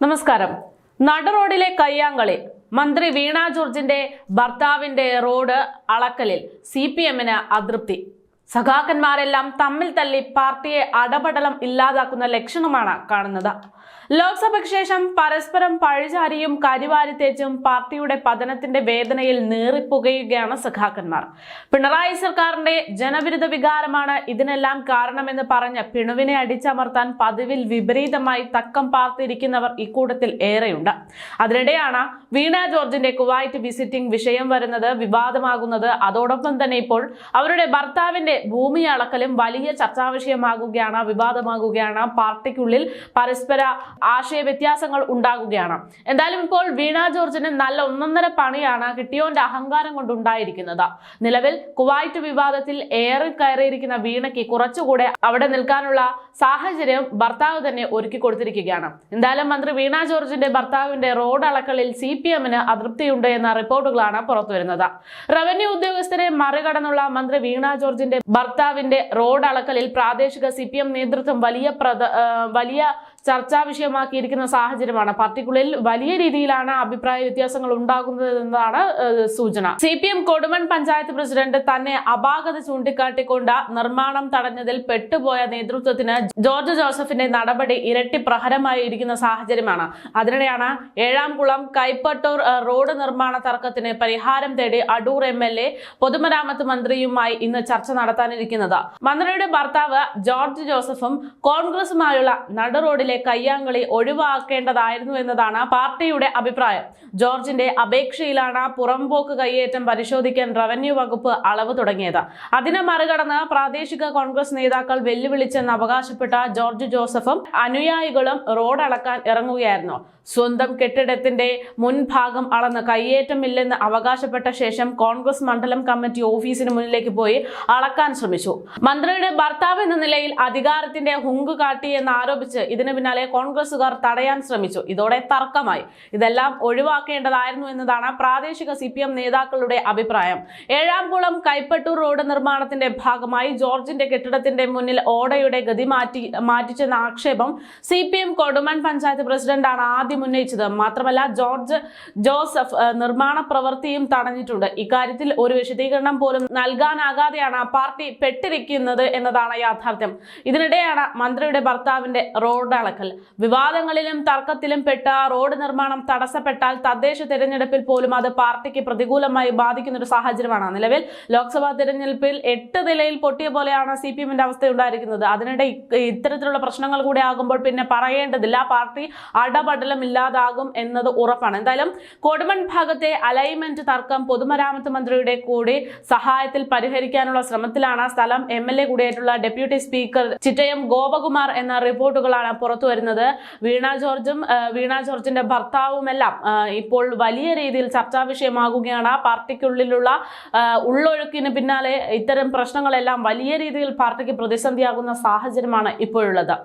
നമസ്കാരം. നടുറോഡിലെ കയ്യാങ്കളി മന്ത്രി വീണ ജോർജിന്റെ ഭർത്താവിന്റെ റോഡ് അളക്കലിൽ സി പി എമ്മിന് അതൃപ്തി. സഖാക്കന്മാരെല്ലാം തമ്മിൽ തല്ലി പാർട്ടിയെ അടപടലം ഇല്ലാതാക്കുന്ന ലക്ഷണമാണ് കാണുന്നത്. ലോക്സഭയ്ക്ക് ശേഷം പരസ്പരം പഴിചാരിയും കരിവാരി തേച്ചും പാർട്ടിയുടെ പതനത്തിന്റെ വേദനയിൽ നീറിപ്പുകയുകയാണ് സഖാക്കന്മാർ. പിണറായി സർക്കാരിന്റെ ജനവിരുദ്ധ വികാരമാണ് ഇതിനെല്ലാം കാരണമെന്ന് പറഞ്ഞ് പിണുവിനെ അടിച്ചമർത്താൻ പതിവിൽ വിപരീതമായി തക്കം പാർത്തിരിക്കുന്നവർ ഇക്കൂട്ടത്തിൽ ഏറെയുണ്ട്. അതിനിടെയാണ് വീണ ജോർജിന്റെ കുവൈറ്റ് വിസിറ്റിംഗ് വിഷയം വരുന്നത് വിവാദമാകുന്നത്. അതോടൊപ്പം തന്നെ ഇപ്പോൾ അവരുടെ ഭർത്താവിന്റെ ഭൂമി അളക്കലും വലിയ ചർച്ചാ വിഷയമാകുകയാണ് വിവാദമാകുകയാണ് പാർട്ടിക്കുള്ളിൽ പരസ്പര ആശയ വ്യത്യാസങ്ങൾ ഉണ്ടാകുകയാണ്. എന്തായാലും ഇപ്പോൾ വീണ ജോർജിന് നല്ല ഒന്നൊന്നര പണിയാണ് കിട്ടിയോന്റെ അഹങ്കാരം കൊണ്ടുണ്ടായിരിക്കുന്നത്. നിലവിൽ കുവൈറ്റ് വിവാദത്തിൽ ഏറെ കയറിയിരിക്കുന്ന വീണയ്ക്ക് കുറച്ചുകൂടെ അവിടെ നിൽക്കാനുള്ള സാഹചര്യം ഭർത്താവ് തന്നെ ഒരുക്കി കൊടുത്തിരിക്കുകയാണ്. എന്തായാലും മന്ത്രി വീണ ജോർജിന്റെ ഭർത്താവിന്റെ റോഡ് അളക്കളിൽ സി പി എമ്മിന് അതൃപ്തിയുണ്ട് എന്ന റിപ്പോർട്ടുകളാണ് പുറത്തുവരുന്നത്. റവന്യൂ ഉദ്യോഗസ്ഥരെ മറികടന്നുള്ള മന്ത്രി വീണ ജോർജിന്റെ ഭർത്താവിന്റെ റോഡ് അളക്കലിൽ പ്രാദേശിക സി പി എം നേതൃത്വം വലിയ പ്രധ വലിയ ചർച്ചാ വിഷയമാക്കിയിരിക്കുന്ന സാഹചര്യമാണ്. പാർട്ടിക്കുള്ളിൽ വലിയ രീതിയിലാണ് അഭിപ്രായ വ്യത്യാസങ്ങൾ ഉണ്ടാകുന്നത് എന്നതാണ് സൂചന. C P M Kodumon panchayat president തന്നെ അപാകത ചൂണ്ടിക്കാട്ടിക്കൊണ്ട് നിർമ്മാണം തടഞ്ഞതിൽ പെട്ടുപോയ നേതൃത്വത്തിന് ജോർജ് ജോസഫിന്റെ നടപടി ഇരട്ടി പ്രഹരമായി ഇരിക്കുന്ന സാഹചര്യമാണ്. അതിനിടെയാണ് ഏഴാംകുളം കൈപ്പട്ടൂർ റോഡ് നിർമ്മാണ തർക്കത്തിന് പരിഹാരം തേടി അടൂർ എം എൽ എ പൊതുമരാമത്ത് മന്ത്രിയുമായി ഇന്ന് ചർച്ച നടത്താനിരിക്കുന്നത്. മന്ത്രിയുടെ ഭർത്താവ് ജോർജ് ജോസഫും കോൺഗ്രസുമായുള്ള നടുറോഡിലെ കയ്യാങ്കളി ഒഴിവാക്കേണ്ടതായിരുന്നു എന്നതാണ് പാർട്ടിയുടെ അഭിപ്രായം. ജോർജിന്റെ അപേക്ഷയിലാണ് പുറംപോക്ക് കയ്യേറ്റം പരിശോധിക്കാൻ റവന്യൂ വകുപ്പ് അളവ് തുടങ്ങിയത്. അതിനെ മറികടന്ന് പ്രാദേശിക കോൺഗ്രസ് നേതാക്കൾ വെല്ലുവിളിച്ചെന്ന് അവകാശപ്പെട്ട ജോർജ് ജോസഫും അനുയായികളും റോഡ് അളക്കാൻ ഇറങ്ങുകയായിരുന്നു. സ്വന്തം കെട്ടിടത്തിന്റെ മുൻഭാഗം അളന്ന് കയ്യേറ്റമില്ലെന്ന് അവകാശപ്പെട്ട ശേഷം കോൺഗ്രസ് മണ്ഡലം കമ്മിറ്റി ഓഫീസിന് മുന്നിലേക്ക് പോയി അളക്കാൻ ശ്രമിച്ചു. മന്ത്രിയുടെ ഭർത്താവ് എന്ന നിലയിൽ അധികാരത്തിന്റെ ഹുങ്ക് കാട്ടി എന്ന് ആരോപിച്ച് ഇതിന് പിന്നാലെ കോൺഗ്രസുകാർ തടയാൻ ശ്രമിച്ചു. ഇതോടെ തർക്കമായി. ഇതെല്ലാം ഒഴിവാക്കേണ്ടതായിരുന്നു എന്നതാണ് പ്രാദേശിക സി നേതാക്കളുടെ അഭിപ്രായം. ഏഴാംകുളം കൈപ്പട്ടൂർ റോഡ് നിർമ്മാണത്തിന്റെ ഭാഗമായി ജോർജിന്റെ കെട്ടിടത്തിന്റെ മുന്നിൽ ഓടയുടെ ഗതി മാറ്റി മാറ്റിച്ചെന്ന ആക്ഷേപം C P M Kodumon panchayat പ്രസിഡന്റാണ് ആദ്യം ഉന്നയിച്ചത്. മാത്രമല്ല ജോർജ് ജോസഫ് നിർമ്മാണ പ്രവൃത്തിയും തടഞ്ഞിട്ടുണ്ട്. ഇക്കാര്യത്തിൽ ഒരു വിശദീകരണം പോലും നൽകാനാകാതെയാണ് പാർട്ടി പെട്ടിരിക്കുന്നത് എന്നതാണ് യാഥാർത്ഥ്യം. ഇതിനിടെയാണ് മന്ത്രിയുടെ ഭർത്താവിന്റെ റോഡ് അളക്കൽ. വിവാദങ്ങളിലും തർക്കത്തിലും പെട്ട റോഡ് നിർമ്മാണം തടസ്സപ്പെട്ടാൽ തദ്ദേശ തെരഞ്ഞെടുപ്പിൽ പോലും അത് പാർട്ടിക്ക് പ്രതികൂലമായി ബാധിക്കുന്ന ഒരു സാഹചര്യമാണ്. നിലവിൽ ലോക്സഭാ തെരഞ്ഞെടുപ്പിൽ എട്ട് നിലയിൽ പൊട്ടിയ പോലെയാണ് സി പി എമ്മിന്റെ അവസ്ഥ ഉണ്ടായിരിക്കുന്നത് അതിനിടെ ഇത്തരത്തിലുള്ള പ്രശ്നങ്ങൾ കൂടെ ആകുമ്പോൾ പിന്നെ പറയേണ്ടതില്ല. പാർട്ടി അടപടലം ഇല്ലാതാകും എന്നത് ഉറപ്പാണ്. എന്തായാലും കൊടുമൺ ഭാഗത്തെ അലൈൻമെന്റ് തർക്കം പൊതുമരാമത്ത് മന്ത്രിയുടെ കൂടി സഹായത്തിൽ പരിഹരിക്കാനുള്ള ശ്രമത്തിലാണ് സ്ഥലം എം എൽ എ കൂടിയായിട്ടുള്ള ഡെപ്യൂട്ടി സ്പീക്കർ ചിറ്റയം ഗോപകുമാർ എന്ന റിപ്പോർട്ടുകളാണ് പുറത്തു വരുന്നത്. വീണ ജോർജും വീണ ജോർജിന്റെ ഭർത്താവുമെല്ലാം ഇപ്പോൾ വലിയ രീതിയിൽ ചർച്ചാ വിഷയമാകുകയാണ്. പാർട്ടിക്കുള്ളിലുള്ള ഉള്ളൊഴുക്കിന് പിന്നാലെ ഇത്തരം പ്രശ്നങ്ങളെല്ലാം വലിയ രീതിയിൽ പാർട്ടിക്ക് പ്രതിസന്ധിയാകുന്ന സാഹചര്യമാണ് ഇപ്പോഴുള്ളത്.